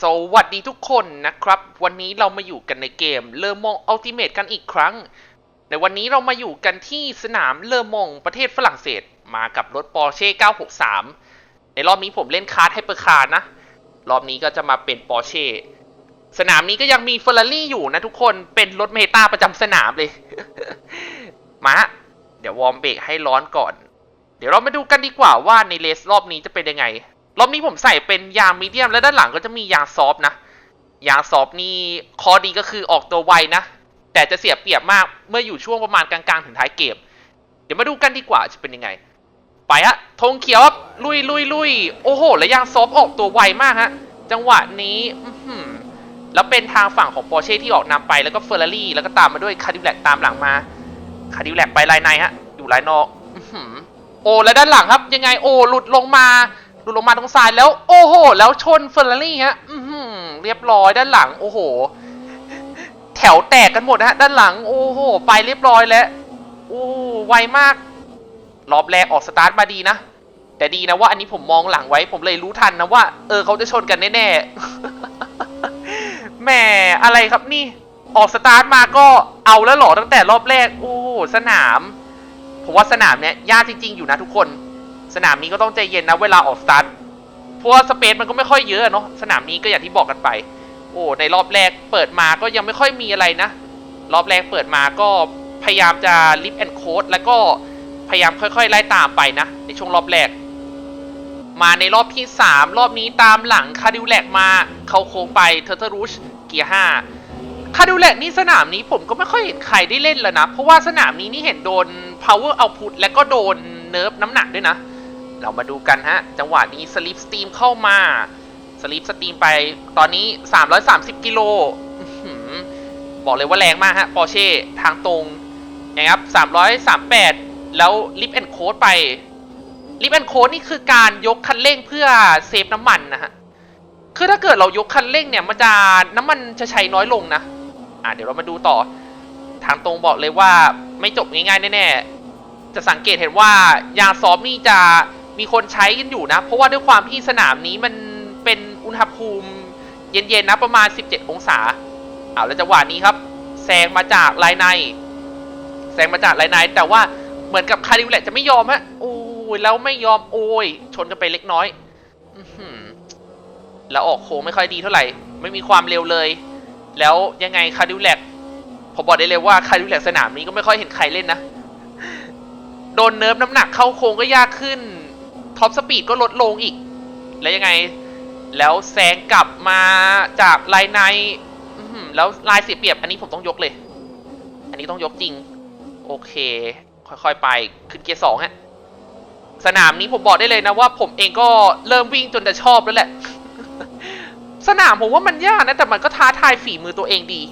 สวัสดีทุกคนนะครับ วันนี้เรามาอยู่กันในเกมเลอมองอัลติเมทกันอีกครั้ง ในวันนี้เรามาอยู่กันที่สนามเลอมองประเทศฝรั่งเศสมากับรถปอร์เช่ 963 ในรอบนี้ผมเล่นคาร์ดไฮเปอร์คาร์นะ รอบนี้ก็จะมาเป็นปอร์เช่สนามนี้ก็ยังมีเฟอร์รารี่อยู่นะทุกคนเป็นรถเมตาประจำสนามเลย มาเดี๋ยววอร์มเบรกให้ร้อนก่อน เดี๋ยวเรามาดูกันดีกว่าว่าในเลสรอบนี้จะเป็นยังไง รอบนี้ผมใส่เป็นยางมีเดียม และด้านหลังก็จะมียางซอฟนะ ยางซอฟนี่ข้อดีก็คือออกตัวไวนะ แต่จะเสียเปรียบมากเมื่ออยู่ช่วงประมาณกลางๆ ถึงท้ายเกม เดี๋ยวมาดูกันดีกว่าจะเป็นยังไง ไปฮะธงเขียวครับลุยลุยลุยโอ้โห แล้วยางซอฟออกตัวไวมากฮะ จังหวะนี้อืแล้วเป็นทางฝั่งของปอร์เช่ที่ออกนำไปแล้วก็เฟอร์รารี่แล้วก็ตามมาด้วยคาร์ดิแลกตามหลังมาคาร์ดิแลกไปลายในฮะอยู่ลายนอกโอ้แล้วด้านหลังครับ ยังไงโอ้หลุดลงมา หลุดลงมาตรงซ้ายแล้ว โอ้โห แล้วชนเฟอร์รารี่ฮะอือหือเรียบร้อยด้านหลัง โอ้โห แถวแตกกันหมดนะฮะ ด้านหลัง โอ้โห ไปเรียบร้อยแล้ว โอ้ไวมาก รอบแรกออกสตาร์ทมาดีนะ แต่ดีนะว่าอันนี้ผมมองหลังไว้ ผมเลยรู้ทันนะว่า เออเขาจะชนกันแน่ๆแหมอะไรครับนี่ ออกสตาร์ทมาก็เอาแล้วหรอตั้งแต่รอบแรก โอ้สนาม ผมว่าสนามเนี้ยยากจริง ๆ อยู่นะทุกคน สนามนี้ก็ต้องใจเย็นนะเวลาออกสตาร์ทเพราะว่าสเปซมันก็ไม่ค่อยเยอะเนาะสนามนี้ก็อย่างที่บอกกันไป โอ้ในรอบแรกเปิดมาก็ยังไม่ค่อยมีอะไรนะ รอบแรกเปิดมาก็พยายามจะลิฟแอนโคดแล้วก็พยายามค่อยๆไล่ตามไปนะ ในช่วงรอบแรก มาในรอบที่ 3 รอบนี้ตามหลังคาดิวแลกมาเข้าโค้งไปเทอร์เทอรูชเกียร์5คาดิวแลกนี่สนามนี้ผมก็ไม่ค่อยเห็นใครได้เล่นแล้วนะ เพราะว่าสนามนี้นี่เห็นโดน power output และก็โดนเนิร์ฟน้ำหนักด้วยนะ เรามาดูกันฮะ จังหวะนี้สลิปสตรีมเข้ามาสลิปสตรีมไปตอนนี้ 330 กิโลบอกเลยว่าแรงมากฮะปอร์เช่ทางตรงนะครับ338 แล้วลิฟแอนโคดไปลิฟแอนโคดนี่คือการยกคันเร่งเพื่อเซฟน้ำมันนะฮะ คือถ้าเกิดเรายกคันเร่งเนี่ยมันจะน้ำมันจะใช้น้อยลงนะ อะเดี๋ยวเรามาดูต่อ ทางตรงบอกเลยว่าไม่จบง่ายๆแน่ๆจะสังเกตเห็นว่ายางซอฟต์นี่จะ มีคนใช้กันอยู่นะ เพราะว่าด้วยความที่สนามนี้มันเป็นอุณหภูมิเย็นๆนะประมาณ 17 องศาเอาแล้วจังหวะนี้ครับแซงมาจากลายในแซงมาจากลายใน แต่ว่าเหมือนกับคาริวแหละจะไม่ยอมฮะโอ้ยแล้วไม่ยอมโอ้ย ชนกันไปเล็กน้อยอื้อหือแล้วออกโค้งไม่ค่อยดีเท่าไหร่ ไม่มีความเร็วเลย แล้วยังไงคาริวแลกผมบอกได้เลยว่าคาริวแลกสนามนี้ก็ไม่ค่อยเห็นใครเล่นนะ โดนเนิร์ฟน้ำหนักเข้าโค้งก็ยากขึ้น ท็อปสปีดก็ลดลงอีก แล้วยังไง แล้วแซงกลับมาจากลายในแล้วลายเสียเปรียบ อันนี้ผมต้องยกเลย อันนี้ต้องยกจริง โอเค ค่อยๆไปขึ้นเกียร์สองฮะสนามนี้ผมบอกได้เลยนะว่า ผมเองก็เริ่มวิ่งจนจะชอบแล้วแหละ สนามผมว่ามันยากนะแต่มันก็ท้าทายฝีมือตัวเองดี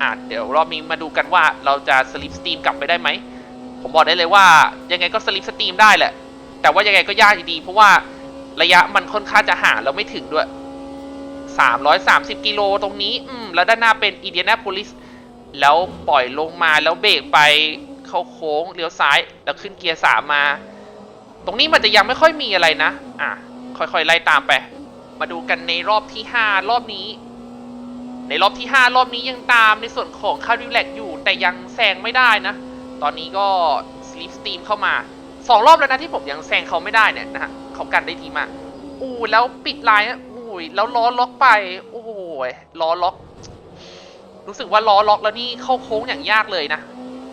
อะเดี๋ยวรอบนี้มาดูกันว่าเราจะสลิปสตรีมกลับไปได้ไหม ผมบอกได้เลยว่ายังไงก็สลิปสตรีมได้แหละ แต่ว่ายังไงก็ยากอยู่ดี เพราะว่าระยะมันค่อนข้างจะห่างแล้วไม่ถึงด้วย 330 กิโลตรงนี้ อืม แล้วด้านหน้าเป็นอินเดียนาโพลิส แล้วปล่อยลงมาแล้วเบรกไปเข้าโค้งเลี้ยวซ้าย แล้วขึ้นเกียร์สามมา ตรงนี้มันจะยังไม่ค่อยมีอะไรนะ อะ ค่อยๆ ไล่ตามไป มาดูกันในรอบที่ 5 รอบนี้ ในรอบที่ 5 รอบนี้ยังตามในส่วนของคาริวแลกอยู่ แต่ยังแซงไม่ได้นะ ตอนนี้ก็สลิปสตีมเข้ามา สองรอบแล้วนะที่ผมยังแซงเขาไม่ได้เนี่ยนะฮะเขากันได้ดีมากอู้แล้วปิดไลน์อะอู้ยแล้วล้อล็อกไปโอ้ยล้อล็อก รู้สึกว่าล้อล็อกแล้วนี่เข้าโค้งอย่างยากเลยนะ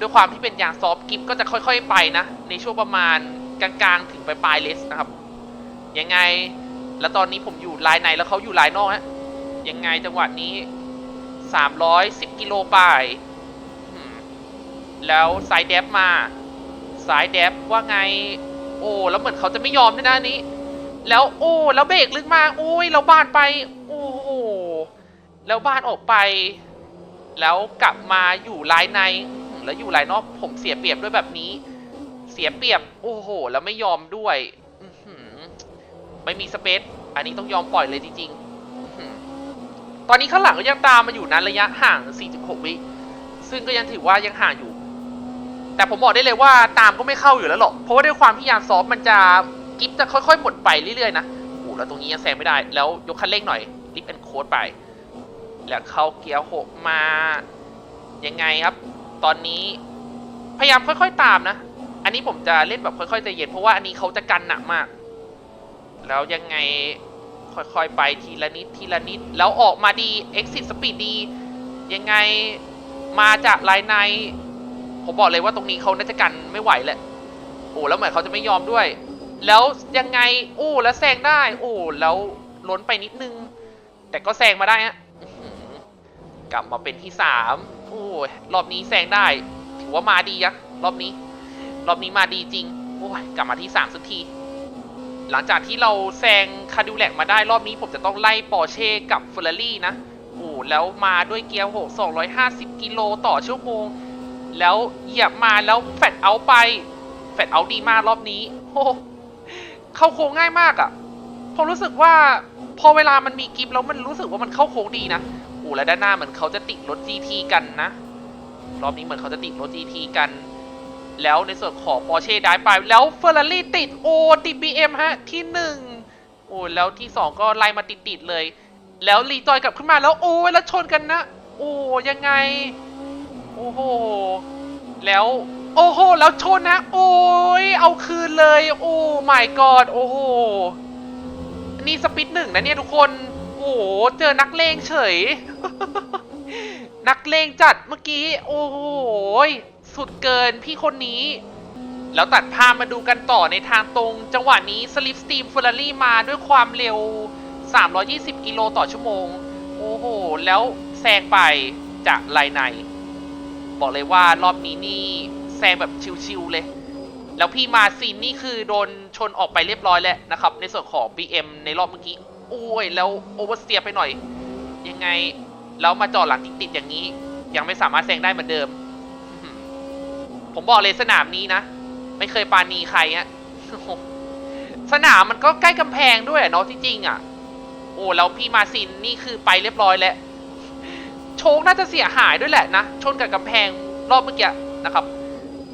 ด้วยความที่เป็นยางซอฟต์กิฟก็จะค่อย ๆ ไปนะ ในช่วงประมาณกลางๆ ถึงปลายๆเลสนะครับ ยังไงแล้วตอนนี้ผมอยู่ลายในแล้วเขาอยู่ลายนอกฮะยังไงจังหวะนี้ 310 กิโลไปแล้วสายแดฟมา สายแดฟว่าไง โอ้แล้วเหมือนเขาจะไม่ยอมด้วยนะนี้ แล้วโอ้แล้วเบรกลึกมากโอ้ยแล้วบ้านไป โอ้โหแล้วบ้านออกไป แล้วกลับมาอยู่ลายใน แล้วอยู่ลายนอกผมเสียเปรียบด้วยแบบนี้ เสียเปรียบ โอ้โห แล้วไม่ยอมด้วยไม่มีสเปซอันนี้ต้องยอมปล่อยเลยจริงๆ ตอนนี้ข้างหลังก็ยังตามมาอยู่นะระยะห่าง 4.6 วิ ซึ่งก็ยังถือว่ายังห่างอยู่ แต่ผมบอกได้เลยว่าตามก็ไม่เข้าอยู่แล้วหรอก เพราะว่าด้วยความที่ยางซอฟมันจะกิฟจะค่อยๆหมดไปเรื่อยๆนะโอ้แล้วตรงนี้ยังแซงไม่ได้ แล้วยกคันเร่งหน่อยลิฟแอนโค้ดไป แล้วเข้าเกียร์หกมา ยังไงครับ ตอนนี้พยายามค่อยๆตามนะ อันนี้ผมจะเล่นแบบค่อยๆใจเย็นเพราะว่าอันนี้เขาจะกันหนักมาก แล้วยังไงค่อยๆไปทีละนิดทีละนิด แล้วออกมาดี exit speed ดี ยังไงมาจากลายใน ผมบอกเลยว่าตรงนี้เขาน่าจะกันไม่ไหวแหละ โอ้แล้วเหมือนเขาจะไม่ยอมด้วย แล้วยังไงโอ้แล้วแซงได้ โอ้แล้วล้นไปนิดนึง แต่ก็แซงมาได้ฮะกลับมาเป็นที่สามโอ้ยรอบนี้แซงได้ ถือว่ามาดีอะรอบนี้ รอบนี้มาดีจริง โอ้ยกลับมาที่สามสักที หลังจากที่เราแซงคาดิวแลกมาได้รอบนี้ผมจะต้องไล่ปอร์เช่กับเฟอร์รารี่นะโอ้แล้วมาด้วยเกียร์หก250กิโลต่อชั่วโมง แล้วเหยียบมาแล้วแฟดเอาไป แฟดเอาดีมากรอบนี้โอ้เข้าโค้งง่ายมากอะ่ะผมรู้สึกว่าพอเวลามันมีกิฟต์แล้วมันรู้สึกว่ามันเข้าโค้งดีนะโอ้แล้วด้านหน้าเหมือนเขาจะติดรถ GT กันนะ รอบนี้เหมือนเขาจะติดรถ GT กัน แล้วในส่วนของ Porsche ได้ไป แล้วเฟอร์รารี่ติดโอติด BM ฮะที่หนึ่งโอ้แล้วที่สองก็ไล่มาติดๆเลย แล้วรีจอยกลับขึ้นมาแล้วโอ้แล้วชนกันนะ โอ้ยังไง อ้โห แล้วโอ้โห แล้วชนนะ โอ้ย เอาคืนเลย โอ้ my god โอ้โห นี่สปิดหนึ่งนะเนี่ยทุกคน โอ้โห เจอนักเลงเฉย นักเลงจัดเมื่อกี้ โอ้โห สุดเกินพี่คนนี้ แล้วตัดภาพมาดูกันต่อในทางตรง จังหวะนี้สลิปสตีมเฟอร์รารี่มาด้วยความเร็ว 320 กิโลต่อชั่วโมง โอ้โห แล้วแซงไปจากไลน์ใน บอกเลยว่ารอบนี้นี่แซงแบบชิวๆเลย แล้วพี่มาซินนี่คือโดนชนออกไปเรียบร้อยแล้วนะครับ ในส่วนของ BM ในรอบเมื่อกี้โอ้ยแล้วโอเวอร์สเตียไปหน่อย ยังไงแล้วมาจอดหลังติดๆอย่างนี้ ยังไม่สามารถแซงได้เหมือนเดิม ผมบอกเลยสนามนี้นะ ไม่เคยปานีใครอะสนามมันก็ใกล้กำแพงด้วยเนาะจริงๆอะโอ้แล้วพี่มาซินนี่คือไปเรียบร้อยแล้ว โชคน่าจะเสียหายด้วยแหละนะ ชนกับกำแพงรอบเมื่อกี้นะครับ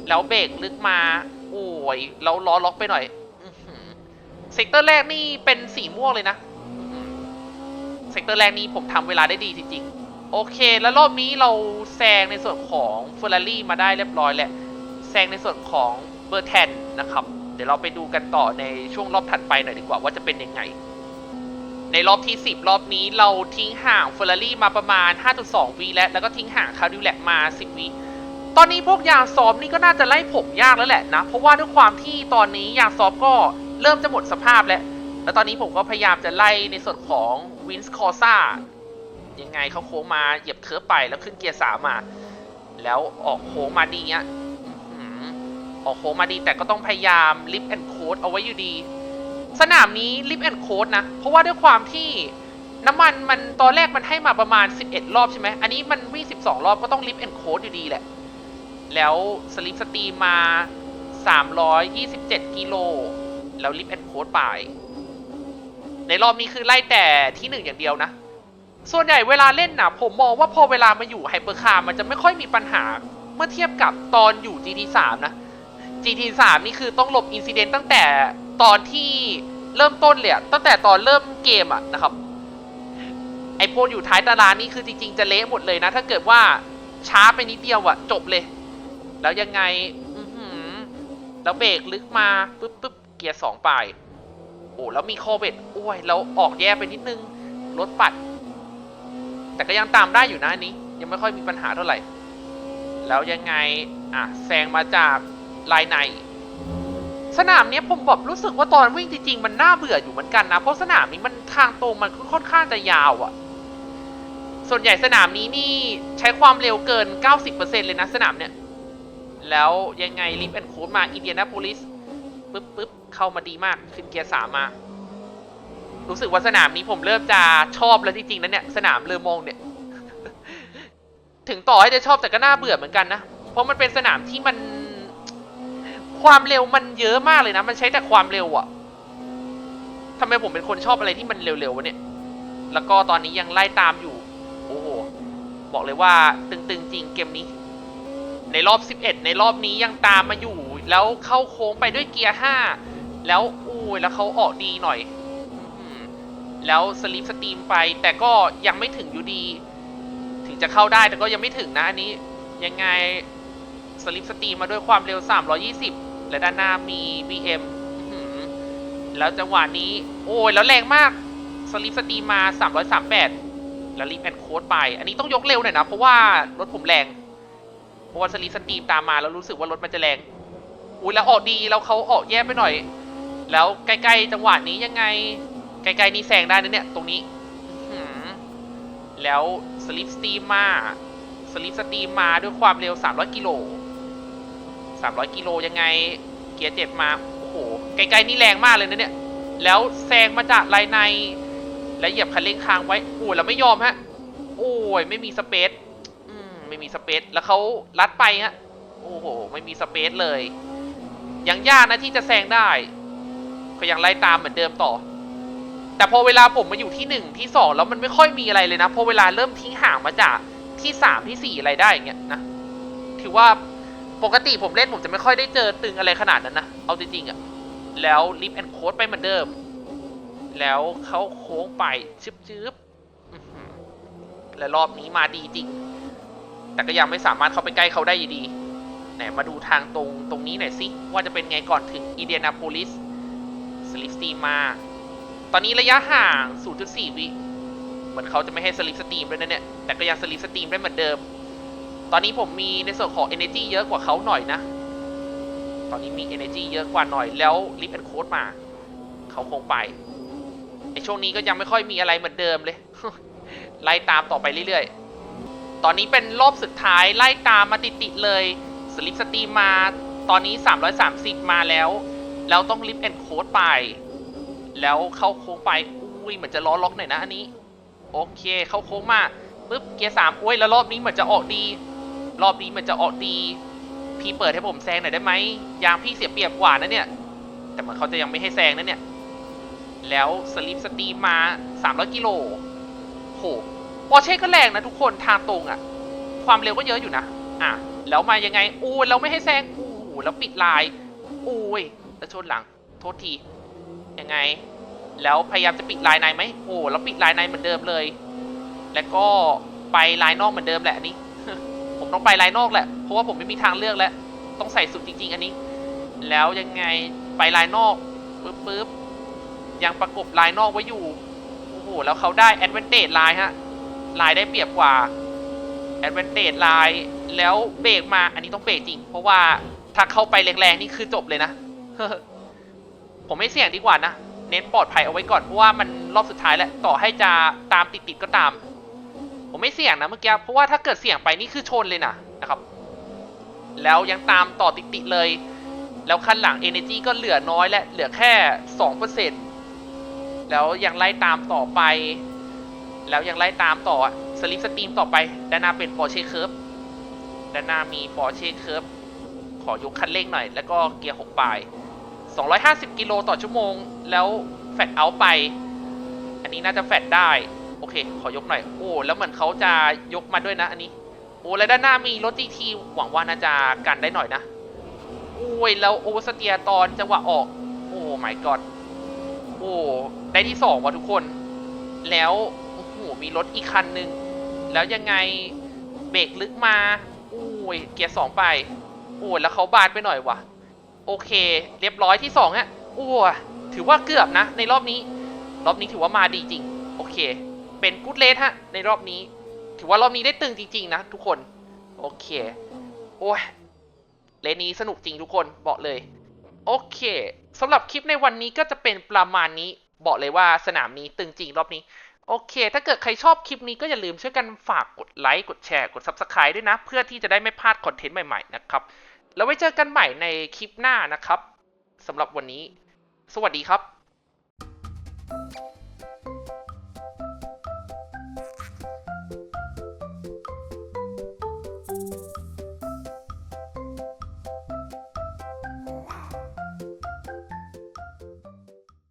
แล้วเบรกลึกมา โอ้ยแล้วล้อล็อกไปหน่อยเซกเตอร์แรกนี่เป็นสีม่วงเลยนะเซกเตอร์แรกนี้ผมทำเวลาได้ดีจริงๆ โอเค แล้วรอบนี้เราแซงในส่วนของเฟอร์รารี่มาได้เรียบร้อยแหละแซงในส่วนของเบอร์แทนนะครับ เดี๋ยวเราไปดูกันต่อในช่วงรอบถัดไปหน่อยดีกว่าว่าจะเป็นยังไง ในรอบที่ 10 รอบนี้เราทิ้งห่างเฟอร์รารี่มาประมาณ 5.2วิแล้วแล้วก็ทิ้งห่างคาร์ดิวแลกมา 10วิตอนนี้พวกยางซอฟนี่ก็น่าจะไล่ผมยากแล้วแหละนะ เพราะว่าด้วยความที่ตอนนี้ยางซอฟก็เริ่มจะหมดสภาพแล้ว แล้วตอนนี้ผมก็พยายามจะไล่ในส่วนของวินส์คอซ่ายังไงเขาโค้งมาเหยียบเคิร์ฟไปแล้วขึ้นเกียร์สามมา แล้วออกโค้งมาดีเนี้ยอออกโค้งมาดีแต่ก็ต้องพยายามลิฟแอนโค้ดเอาไว้อยู่ดี สนามนี้ลิฟแอนโคดนะ เพราะว่าด้วยความที่น้ำมันมันตอนแรกมันให้มาประมาณ 11 รอบใช่ไหม อันนี้มันวิ่ง12 รอบก็ต้องลิฟแอนโคดอยู่ดีแหละ แล้วสลิปสตรีมมา 327 กิโล แล้วลิฟแอนโคดไป ในรอบนี้คือไล่แต่ที่หนึ่งอย่างเดียวนะ ส่วนใหญ่เวลาเล่นนะผมมองว่าพอเวลามาอยู่ไฮเปอร์คาร์มันจะไม่ค่อยมีปัญหาเมื่อเทียบกับตอนอยู่ GT3 นะ GT3 นี่คือต้องหลบอินซิเดนต์ตั้งแต่ ตอนที่เริ่มต้นเลยตั้งแต่ตอนเริ่มเกมอะนะครับ ไอพวกอยู่ท้ายตารางนี่คือจริงๆจะเละหมดเลยนะ ถ้าเกิดว่าช้าไปนิดเดียวอะจบเลย แล้วยังไงแล้วเบรกลึกมาปึ๊บปึ๊บเกียร์สองไป โอ้แล้วมีโคเวตโอ้ยแล้วออกแย่ไปนิดนึงรถปัด แต่ก็ยังตามได้อยู่นะอันนี้ ยังไม่ค่อยมีปัญหาเท่าไหร่ แล้วยังไงอะแซงมาจากลายใน สนามเนี้ยผมแบบรู้สึกว่าตอนวิ่งจริงๆมันน่าเบื่ออยู่เหมือนกันนะ เพราะสนามนี้มันทางตรงมันค่อนข้างจะยาวอะ่ะ ส่วนใหญ่สนามนี้นี่ใช้ความเร็วเกิน 90%เลยนะสนามเนี้ย แล้วยังไงลิฟแอนโค้ดมาอินเดียนาโพลิสปึ๊บปึ๊บเข้ามาดีมากขึ้นเกียร์สามมา รู้สึกว่าสนามนี้ผมเริ่มจะชอบแล้วจริงๆนะเนี่ยสนามเลอมองเนี่ย ถึงต่อให้จะชอบแต่ก็น่าเบื่อเหมือนกันนะ เพราะมันเป็นสนามที่มัน ความเร็วมันเยอะมากเลยนะ มันใช้แต่ความเร็วอะทำไมผมเป็นคนชอบอะไรที่มันเร็วๆวะเนี่ย แล้วก็ตอนนี้ยังไล่ตามอยู่ โอ้โห บอกเลยว่าตึงๆจริงเกมนี้ ในรอบ 11 ในรอบนี้ยังตามมาอยู่ แล้วเข้าโค้งไปด้วยเกียร์ 5 แล้วอู้ยแล้วเขาออกดีหน่อย แล้วสลิปสตรีมไป แต่ก็ยังไม่ถึงอยู่ดี ถึงจะเข้าได้แต่ก็ยังไม่ถึงนะอันนี้ ยังไง สลิปสตรีมมาด้วยความเร็ว 320 และด้านหน้ามี BM อื้อหือแล้วจังหวะนี้ โอ้ยแล้วแรงมากสลิปสตรีมมา 338 แล้วรีบแอนโค้ดไป อันนี้ต้องยกเร็วหน่อยนะ เพราะว่ารถผมแรง เพราะว่าสลิปสตรีมตามมาแล้วรู้สึกว่ารถมันจะแรงอุ้ยแล้วออกดีแล้วเขาออกแย่ไปหน่อย แล้วใกล้ๆจังหวะนี้ยังไงใกล้ๆนี้แซงได้นะเนี่ย ตรงนี้ แล้วสลิปสตรีมมา สลิปสตรีมมาด้วยความเร็ว 300 กิโล 300 กิโลยังไง เกียร์เจ็บมา โอ้โห ไกลๆนี่แรงมากเลยนะเนี่ย แล้วแซงมาจากไลน์ใน และเหยียบคันเร่งค้างไว้ โอ้แล้วไม่ยอมฮะ โอ้ย ไม่มีสเปซอืม ไม่มีสเปซ แล้วเขาลัดไปฮะ โอ้โห ไม่มีสเปซเลย ยังยากนะที่จะแซงได้ก็ยังไล่ตามเหมือนเดิมต่อ แต่พอเวลาผมมาอยู่ที่หนึ่งที่สองแล้วมันไม่ค่อยมีอะไรเลยนะ พอเวลาเริ่มทิ้งห่างมาจากที่สามที่สี่อะไรได้อย่างเงี้ยนะ ถือว่า ปกติผมเล่นผมจะไม่ค่อยได้เจอตึงอะไรขนาดนั้นนะ เอาจริงๆอะ่ะ แล้วลิฟแอนโคดไปเหมือนเดิม แล้วเขาโค้งไปชึบชึบอื้อหือและรอบนี้มาดีจริง แต่ก็ยังไม่สามารถเข้าไปใกล้เขาได้อยู่ดี ไหนมาดูทางตรงตรงนี้หน่อยสิ ว่าจะเป็นไงก่อนถึงอิเดียนาโพลิสสลิปสตีมมา ตอนนี้ระยะห่าง 0.4 วิ เหมือนเขาจะไม่ให้สลิปสตีมด้วยนะเนี่ย แต่ก็ยังสลิปสตีมได้เหมือนเดิม ตอนนี้ผมมีในส่วนของ energy เยอะกว่าเขาหน่อยนะ ตอนนี้มี energy เยอะกว่าหน่อย แล้วลิฟแอนโคดมา เขาคงไป ในช่วงนี้ก็ยังไม่ค่อยมีอะไรเหมือนเดิมเลย ไล่ตามต่อไปเรื่อยๆ ตอนนี้เป็นรอบสุดท้ายไล่ตามมาติดๆเลย สลิปสตีมมาตอนนี้ 330 มาแล้ว แล้วต้องลิฟแอนโคดไป แล้วเข้าโค้งไป อุ้ยเหมือนจะล้อล็อกหน่อยนะอันนี้ โอเค เข้าโค้งมาปุ๊บเกียร์สามโอ้ยแล้วรอบนี้เหมือนจะออกดี รอบนี้มือนจะออกดี พี่เปิดให้ผมแซงหน่อยได้ไหมยางพี่เสียเปรียบกว่านะเนี่ย แต่เหมือนเขาจะยังไม่ให้แซงนะเนี่ย แล้วสลิปสตรีมมา 300 กิโลโหปอเช่ก็แรงนะทุกคนทางตรงอะความเร็วก็เยอะอยู่นะ อะ แล้วมายังไงโอ้ยแล้วไม่ให้แซงโอ้แล้วปิดลายโอ้ยแล้วชนหลัง โทษที ยังไง แล้วพยายามจะปิดลายในไหมโอ้แล้วปิดลายในเหมือนเดิมเลย แล้วก็ไปลายนอกเหมือนเดิมแหละนนี้ ผมต้องไปลายนอกแหละ เพราะว่าผมไม่มีทางเลือกแล้ว ต้องใส่สุดจริง ๆ อันนี้ แล้วยังไงไปลายนอกปึ๊บปึ๊บยังประกบลายนอกไว้อยู่ โอ้โห แล้วเขาได้แอดเวนเตจลายฮะลายได้เปรียบกว่าแอดเวนเตจลายแล้วเบรกมา อันนี้ต้องเบรกจริง เพราะว่าถ้าเข้าไปแรงๆนี่คือจบเลยนะ ผมไม่เสี่ยงดีกว่านะ เน้นปลอดภัยเอาไว้ก่อน เพราะว่ามันรอบสุดท้ายแล้ว ต่อให้จะตามติดๆก็ตาม ผมไม่เสี่ยงนะเมื่อกี้เพราะว่าถ้าเกิดเสี่ยงไปนี่คือชนเลยนะนะครับ แล้วยังตามต่อติดๆเลย แล้วคันหลัง Energy ก็เหลือน้อยและเหลือแค่ 2%แล้วยังไล่ตามต่อไป แล้วยังไล่ตามต่อสลิปสตรีมต่อไปด้านหน้าเป็น Porsche Curve ด้านหน้ามี Porsche Curve ขอยกคันเร่งหน่อย แล้วก็เกียร์6ปลาย 250 กิโลต่อชั่วโมง แล้วแฟดเอาไป อันนี้น่าจะแฟดได้ โอเค ขอยกหน่อย โอ้ แล้วเหมือนเขาจะยกมาด้วยนะ อันนี้ โอ้แล้วด้านหน้ามีรถ GT หวังว่าน่าจะกันได้หน่อยนะ โอ้ย แล้วโอเสเตียตอนจังหวะออก โอ้ my god โอ้ ได้ที่สองว่ะทุกคน แล้วโอ้โห มีรถอีกคันหนึ่งแล้วยังไงเบรกลึกมา โอ้ย เกียร์สองไป โอ้แล้วเขาบานไปหน่อยว่ะ โอเค เรียบร้อยที่สองอะโอ้ถือว่าเกือบนะ ในรอบนี้ รอบนี้ถือว่ามาดีจริง โอเค เป็นกู๊ดเลสฮะ ในรอบนี้ ถือว่ารอบนี้ได้ตึงจริง ๆ นะ ทุกคน โอเค โอ้ยเลนนี้สนุกจริงทุกคนบอกเลย โอเคสำหรับคลิปในวันนี้ก็จะเป็นประมาณนี้ บอกเลยว่าสนามนี้ตึงจริงรอบนี้โอเค ถ้าเกิดใครชอบคลิปนี้ก็อย่าลืมช่วยกันฝากกดไลค์ กดแชร์ กด Subscribe ด้วยนะ เพื่อที่จะได้ไม่พลาดคอนเทนต์ใหม่ ๆ นะครับ แล้วไว้เจอกันใหม่ในคลิปหน้านะครับสำหรับวันนี้ สวัสดีครับ